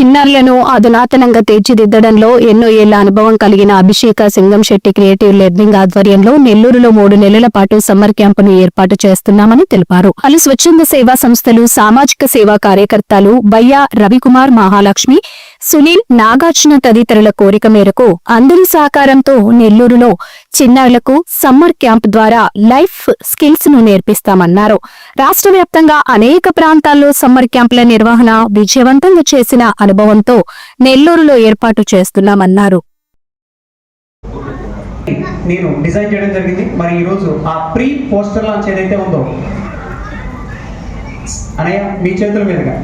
చిన్నారులను అధునాతనంగా తీర్చిదిద్దడంలో ఎన్నో ఏళ్ళ అనుభవం కలిగిన అభిషేక సింగం శెట్టి క్రియేటివ్ లెర్నింగ్ ఆధ్వర్యంలో నెల్లూరులో మూడు నెలల పాటు సమ్మర్ క్యాంపును ఏర్పాటు చేస్తున్నామని తెలిపారు. పలు స్వచ్ఛంద సేవా సంస్థలు సామాజిక సేవా కార్యకర్తలు బయ్యా రవికుమార్ మహాలక్ష్మి సునీల్ నాగార్జున తదితరుల కోరిక మేరకు అందరి సహకారంతో నెల్లూరులో చిన్నారులకు సమ్మర్ క్యాంప్ ద్వారా లైఫ్ స్కిల్స్ను నేర్పిస్తామన్నారు. రాష్ట్ర వ్యాప్తంగా అనేక ప్రాంతాల్లో సమ్మర్ క్యాంపుల నిర్వహణ విజయవంతంగా చేసిన అనుభవంతో నెల్లూరులో ఏర్పాటు చేస్తున్నామన్నారు. నేను డిజైన్ చేయడం జరిగింది. మరి ఈరోజు ఆ ప్రీ పోస్టర్ లాంచ్ ఏదైతే ఉందో అనయ్య మీ చేతుల మీదుగా.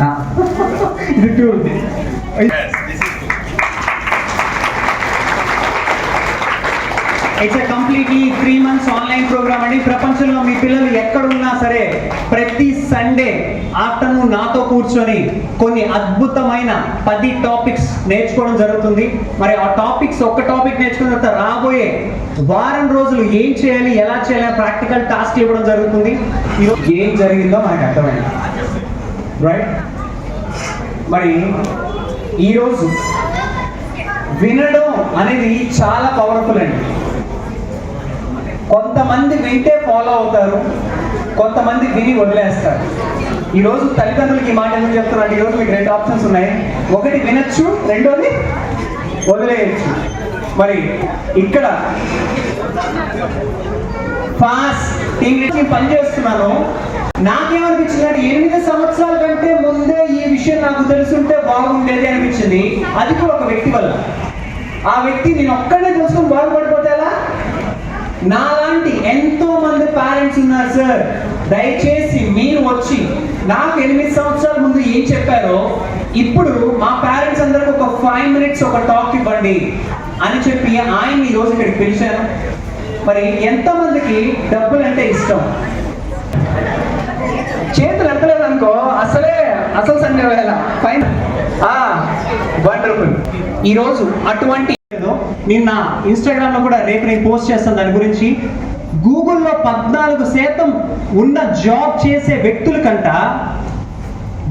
ఆ, ఇది టూ ఉంది it's a completely three months online program అండి. ప్రపంచంలో మీ పిల్లలు ఎక్కడ ఉన్నా సరే ప్రతి సండే ఆఫ్టర్నూన్ నాతో కూర్చొని కొన్ని అద్భుతమైన పది టాపిక్స్ నేర్చుకోవడం జరుగుతుంది. మరి ఆ టాపిక్స్ ఒక్క టాపిక్ నేర్చుకున్న తర్వాత రాబోయే వారం రోజులు ఏం చేయాలి ఎలా చేయాలి ప్రాక్టికల్ టాస్క్ ఇవ్వడం జరుగుతుంది. ఏం జరిగిందో మనకు అర్థమైంది. రైట్ మరి ఈరోజు వినడం అనేది చాలా పవర్ఫుల్ అండి. కొంతమంది వింటే ఫాలో అవుతారు కొంతమంది విని వదిలేస్తారు. ఈరోజు తల్లిదండ్రులకి ఈ మాట ఎందుకు చెప్తున్నాను ఈరోజు మీకు రెండు ఆప్షన్స్ ఉన్నాయి. ఒకటి వినొచ్చు రెండోది వదిలేయచ్చు. మరి ఇక్కడ ఫాస్ట్ ఇంగ్లీష్ పని చేస్తున్నాను. నాకేమనిపించింది అంటే ఎనిమిది సంవత్సరాల కంటే ముందే ఈ విషయం నాకు తెలుసుంటే బాగుండేది అనిపించింది. అది కూడా ఒక వ్యక్తి వల్ల. ఆ వ్యక్తి నేను ఒక్కడే తెలుసుకుని బాగుపడిపోతే ఎలా? నాలాంటి ఎంతో మంది పేరెంట్స్ ఉన్నారు సార్ దయచేసి మీరు వచ్చి నాకు ఎనిమిది సంవత్సరాల ముందు ఏం చెప్పారో ఇప్పుడు మా పేరెంట్స్ అందరికి ఒక ఫైవ్ మినిట్స్ ఒక టాక్ ఇవ్వండి అని చెప్పి ఆయన ఈ రోజు ఇక్కడికి పిలిచాను మరి ఎంతమందికి డబ్బులు అంటే ఇష్టం? చేతులు ఎత్తలేదు అనుకో అసలే అసలు సండే వేళ ఫైన్ వండర్ఫుల్ ఈరోజు అటువంటి నిన్న ఇన్స్టాగ్రామ్లో కూడా రేపు నేను పోస్ట్ చేస్తాను దాని గురించి. గూగుల్లో పద్నాలుగు శాతం ఉన్న జాబ్ చేసే వ్యక్తుల కంట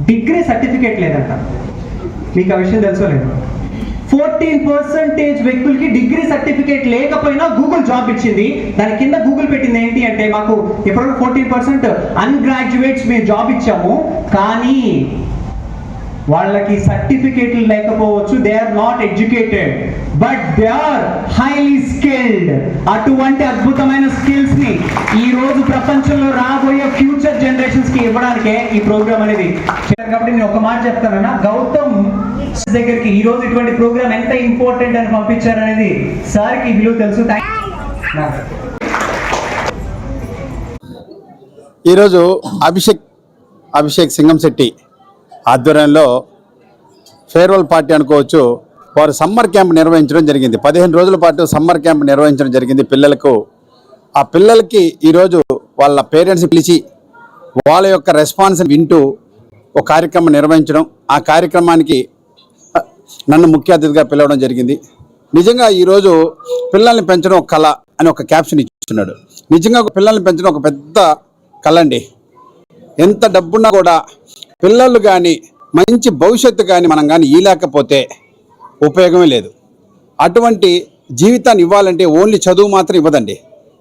డిగ్రీ సర్టిఫికేట్ లేదంట. మీకు ఆ విషయం తెలుసుకోలేదు ఫోర్టీన్ పర్సెంటేజ్ వ్యక్తులకి డిగ్రీ సర్టిఫికేట్ లేకపోయినా గూగుల్ జాబ్ ఇచ్చింది. దాని కింద గూగుల్ పెట్టింది ఏంటి అంటే మాకు ఇప్పటివరకు ఫోర్టీన్ పర్సెంట్ అన్గ్రాడ్యుయేట్స్ మేము జాబ్ ఇచ్చాము. కానీ వాళ్ళకి సర్టిఫికేట్లు లేకపోవచ్చు they are not educated but they are highly skilled అటువంటి అద్భుతమైన స్కిల్స్ని ఈ రోజు ప్రపంచంలో రాబోయే ఫ్యూచర్ జనరేషన్స్కి ఇవ్వడానికే ఈ ప్రోగ్రామ్ అనేది కాబట్టి నేను ఒక మాట చెప్తానన్నా గౌతమ్ దగ్గరికి ఈ రోజు ఇటువంటి ప్రోగ్రామ్ ఎంత ఇంపార్టెంట్ అని పంపించారు అనేది సార్కి కి విలువ తెలుసు. ఈరోజు అభిషేక్ అభిషేక్ సింగంశెట్టి ఆధ్వర్యంలో ఫేర్వెల్ పార్టీ అనుకోవచ్చు వారు సమ్మర్ క్యాంప్ నిర్వహించడం జరిగింది. పదిహేను రోజుల పాటు సమ్మర్ క్యాంప్ నిర్వహించడం జరిగింది పిల్లలకు. ఆ పిల్లలకి ఈరోజు వాళ్ళ పేరెంట్స్ పిలిచి వాళ్ళ యొక్క రెస్పాన్స్ వింటూ ఒక కార్యక్రమం నిర్వహించడం. ఆ కార్యక్రమానికి నన్ను ముఖ్య అతిథిగా పిలవడం జరిగింది. నిజంగా ఈరోజు పిల్లల్ని పెంచడం ఒక కళ అని ఒక క్యాప్షన్ ఇచ్చున్నాడు నిజంగా ఒక పిల్లల్ని పెంచడం ఒక పెద్ద కళ అండి. ఎంత డబ్బున్నా కూడా పిల్లలు కానీ మంచి భవిష్యత్తు కానీ మనం కానీ ఇవ్వలేకపోతే ఉపయోగమే లేదు. అటువంటి జీవితాన్ని ఇవ్వాలంటే ఓన్లీ చదువు మాత్రం ఇవ్వదండి.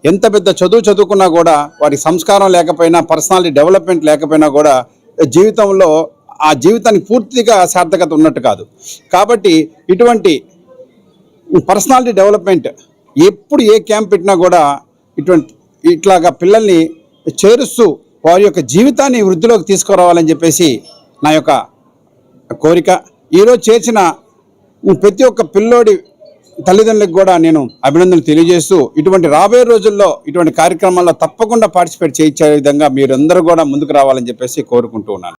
ఎంత పెద్ద చదువు చదువుకున్నా కూడా వారికి సంస్కారం లేకపోయినా పర్సనాలిటీ డెవలప్మెంట్ లేకపోయినా కూడా జీవితంలో ఆ జీవితానికి పూర్తిగా సార్థకత ఉన్నట్టు కాదు. కాబట్టి ఇటువంటి పర్సనాలిటీ డెవలప్మెంట్ ఎప్పుడు ఏ క్యాంప్ పెట్టినా కూడా ఇటువంటి ఇట్లాగా పిల్లల్ని చేరుస్తూ వారి యొక్క జీవితాన్ని వృద్ధిలోకి తీసుకురావాలని చెప్పేసి నా యొక్క కోరిక. ఈరోజు చేర్చిన ప్రతి ఒక్క పిల్లోడి తల్లిదండ్రులకు కూడా నేను అభినందనలు తెలియజేస్తూ ఇటువంటి రాబోయే రోజుల్లో ఇటువంటి కార్యక్రమాల్లో తప్పకుండా పార్టిసిపేట్ చేయించే విధంగా మీరందరూ కూడా ముందుకు రావాలని చెప్పేసి కోరుకుంటూ ఉన్నాను.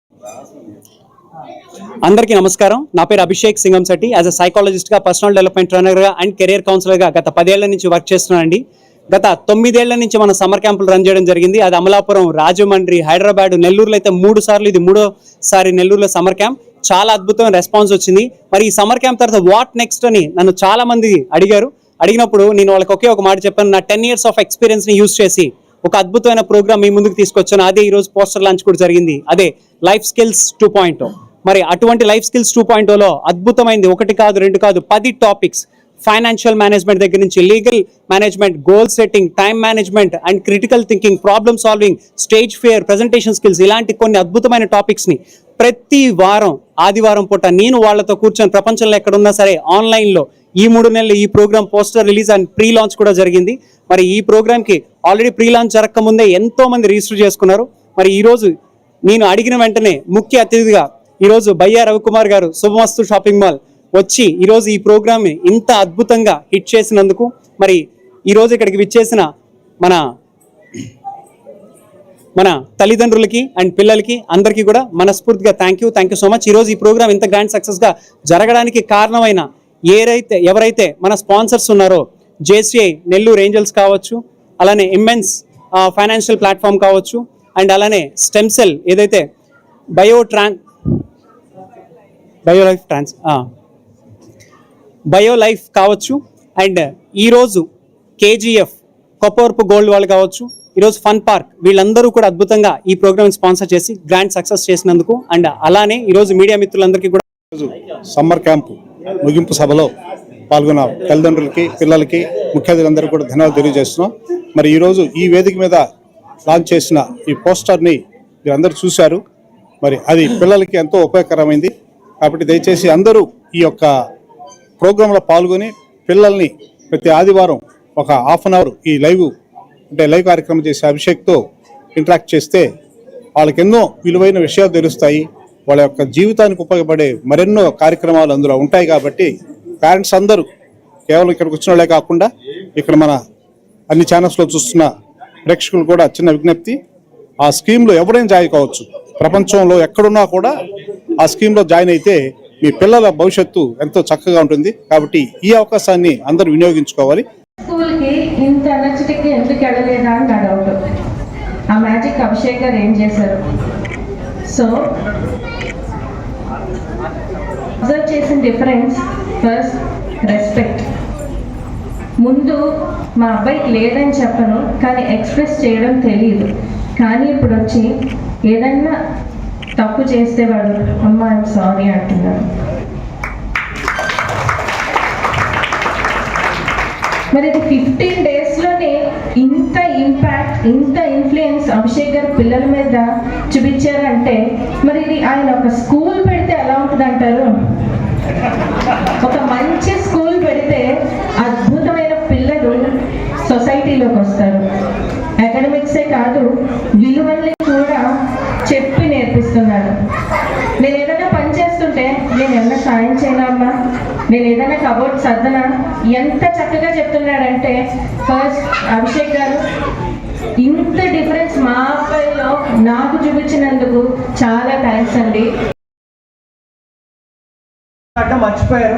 అందరికీ నమస్కారం. నా పేరు అభిషేక్ సింగం శెట్టి యాజ్ అ సైకాలజిస్ట్గా పర్సనల్ డెవలప్మెంట్ ట్రైనర్గా అండ్ కెరియర్ కౌన్సిలర్గా గత పదేళ్ళ నుంచి వర్క్ చేస్తున్నానండి. గత తొమ్మిదేళ్ళ నుంచి మనం సమ్మర్ క్యాంపులు రన్ చేయడం జరిగింది. అది అమలాపురం రాజమండ్రి హైదరాబాద్ నెల్లూరులో అయితే మూడు సార్లు ఇది మూడోసారి నెల్లూరులో సమ్మర్ క్యాంప్. చాలా అద్భుతమైన రెస్పాన్స్ వచ్చింది. మరి ఈ సమ్మర్ క్యాంప్ తర్వాత వాట్ నెక్స్ట్ అని నన్ను చాలా మంది అడిగారు. అడిగినప్పుడు నేను వాళ్ళకి ఒకే ఒక మాట చెప్పాను. నా టెన్ ఇయర్స్ ఆఫ్ ఎక్స్పీరియన్స్ని చేసి ఒక అద్భుతమైన ప్రోగ్రామ్ మీ ముందుకు తీసుకొచ్చాను. అదే ఈరోజు పోస్టర్ లాంచ్ కూడా జరిగింది. అదే లైఫ్ స్కిల్స్ టూ పాయింట్ మరి అటువంటి లైఫ్ స్కిల్స్ టూ పాయింట్లో అద్భుతమైంది. ఒకటి కాదు రెండు కాదు పది టాపిక్స్. ఫైనాన్షియల్ మేనేజ్మెంట్ దగ్గర నుంచి legal management goal setting time management and critical thinking problem solving stage fear presentation skills ఇలాంటి కొన్ని అద్భుతమైన టాపిక్స్ని ప్రతి వారం ఆదివారం పూట నేను వాళ్ళతో కూర్చొని ప్రపంచంలో ఎక్కడున్నా సరే ఆన్లైన్లో ఈ మూడు నెలలు ఈ program poster release and pre launch కూడా జరిగింది. మరి ఈ ప్రోగ్రామ్కి ఆల్రెడీ ప్రీ లాంచ్ జరగకముందే ఎంతోమంది ఎంతో మంది రిజిస్టర్ చేసుకున్నారు. మరి ఈరోజు నేను అడిగిన వెంటనే ముఖ్య అతిథిగా ఈరోజు బయ్యా రవికుమార్ గారు శుభమస్తు షాపింగ్ మాల్. వచ్చి ఈరోజు ఈ ప్రోగ్రామ్ని ఇంత అద్భుతంగా హిట్ చేసినందుకు మరి ఈరోజు ఇక్కడికి విచ్చేసిన మన మన తల్లిదండ్రులకి అండ్ పిల్లలకి అందరికీ కూడా మనస్ఫూర్తిగా thank you thank you so much ఈ రోజు ఈ ప్రోగ్రామ్ ఇంత గ్రాండ్ సక్సెస్గా జరగడానికి కారణమైన ఏరైతే ఎవరైతే మన స్పాన్సర్స్ ఉన్నారో జేసీఐ నెల్లూరు ఏంజల్స్ కావచ్చు అలానే ఇమ్మెన్స్ ఫైనాన్షియల్ ప్లాట్ఫామ్ కావచ్చు అండ్ అలానే స్టెమ్ సెల్ ఏదైతే bio tran bio life trans bio life కావచ్చు అండ్ ఈరోజు కేజీఎఫ్ కొప్పవరపు గోల్డ్ వాళ్ళు కావచ్చు ఈరోజు ఫన్ పార్క్ వీళ్ళందరూ కూడా అద్భుతంగా ఈ ప్రోగ్రామ్ స్పాన్సర్ చేసి గ్రాండ్ సక్సెస్ చేసినందుకు అండ్ అలానే ఈరోజు మీడియా మిత్రులందరికీ కూడా రోజు సమ్మర్ క్యాంపు ముగింపు సభలో పాల్గొన్న తల్లిదండ్రులకి పిల్లలకి ముఖ్య అతిథులందరూ కూడా ధన్యవాదాలు తెలియజేస్తున్నాం. మరి ఈరోజు ఈ వేదిక మీద లాంచ్ చేసిన ఈ పోస్టర్ని మీరందరూ చూశారు. మరి అది పిల్లలకి ఎంతో ఉపయోగకరమైంది. కాబట్టి దయచేసి అందరూ ఈ యొక్క ప్రోగ్రాంలో పాల్గొని పిల్లల్ని ప్రతి ఆదివారం ఒక హాఫ్ అన్ అవర్ ఈ లైవ్ అంటే లైవ్ కార్యక్రమం చేసే అభిషేక్తో ఇంటరాక్ట్ చేస్తే వాళ్ళకి ఎన్నో విలువైన విషయాలు తెలుస్తాయి. వాళ్ళ యొక్క జీవితానికి ఉపయోగపడే మరెన్నో కార్యక్రమాలు అందులో ఉంటాయి కాబట్టి పేరెంట్స్ అందరూ కేవలం ఇక్కడికి వచ్చిన వాళ్ళే కాకుండా ఇక్కడ మన అన్ని ఛానల్స్లో చూస్తున్న ప్రేక్షకులు కూడా చిన్న విజ్ఞప్తి. ఆ స్కీమ్లో ఎవరైనా జాయిన్ కావచ్చు. ప్రపంచంలో ఎక్కడున్నా కూడా ఆ స్కీమ్లో జాయిన్ అయితే మీ పిల్లల భవిష్యత్తు ఎంతో చక్కగా ఉంటుంది. కాబట్టి ఈ అవకాశాన్ని అందరూ వినియోగించుకోవాలి. స్కూల్కి ఇంత ఎనర్జెటిక్ ఎందుకు వెళ్ళలేదా అని నా డౌట్ ఆ మ్యాజిక్ అభిషేక్ గారు ఏం చేశారు? సో అబ్జర్వ్ చేసిన డిఫరెన్స్ ఫస్ట్ రెస్పెక్ట్ ముందు మా అబ్బాయికి లేదని చెప్పను కానీ ఎక్స్ప్రెస్ చేయడం తెలియదు. కానీ ఇప్పుడు వచ్చి ఏదన్నా తప్పు చేస్తే వాడు అమ్మ ఐమ్ సారీ అంటున్నాడు మరి ఇది ఫిఫ్టీన్ డేస్లోనే ఇంత ఇంపాక్ట్ ఇంత ఇన్ఫ్లుయెన్స్ అభిషేక్ గారు పిల్లల మీద చూపించారంటే మరి ఇది ఆయన ఒక స్కూల్ పెడితే ఎలా ఉంటుంది అంటారు ఒక మంచి స్కూల్ పెడితే అద్భుతమైన పిల్లలు సొసైటీలోకి వస్తారు. అకాడమిక్సే కాదు విలువల్ని కూడా చెప్పి నేర్పిస్తున్నాడు నేను ఏదైనా పని చేస్తుంటే నేను ఏమైనా సాయం చేయనా అమ్మా నేను ఏదైనా కబోర్డ్ సర్దనా ఎంత చక్కగా చెప్తున్నాడంటే ఫస్ట్ అభిషేక్ గారు ఇంత డిఫరెన్స్ మా అబ్బాయిలో నాకు చూపించినందుకు చాలా థ్యాంక్స్ అండి. మర్చిపోయారు.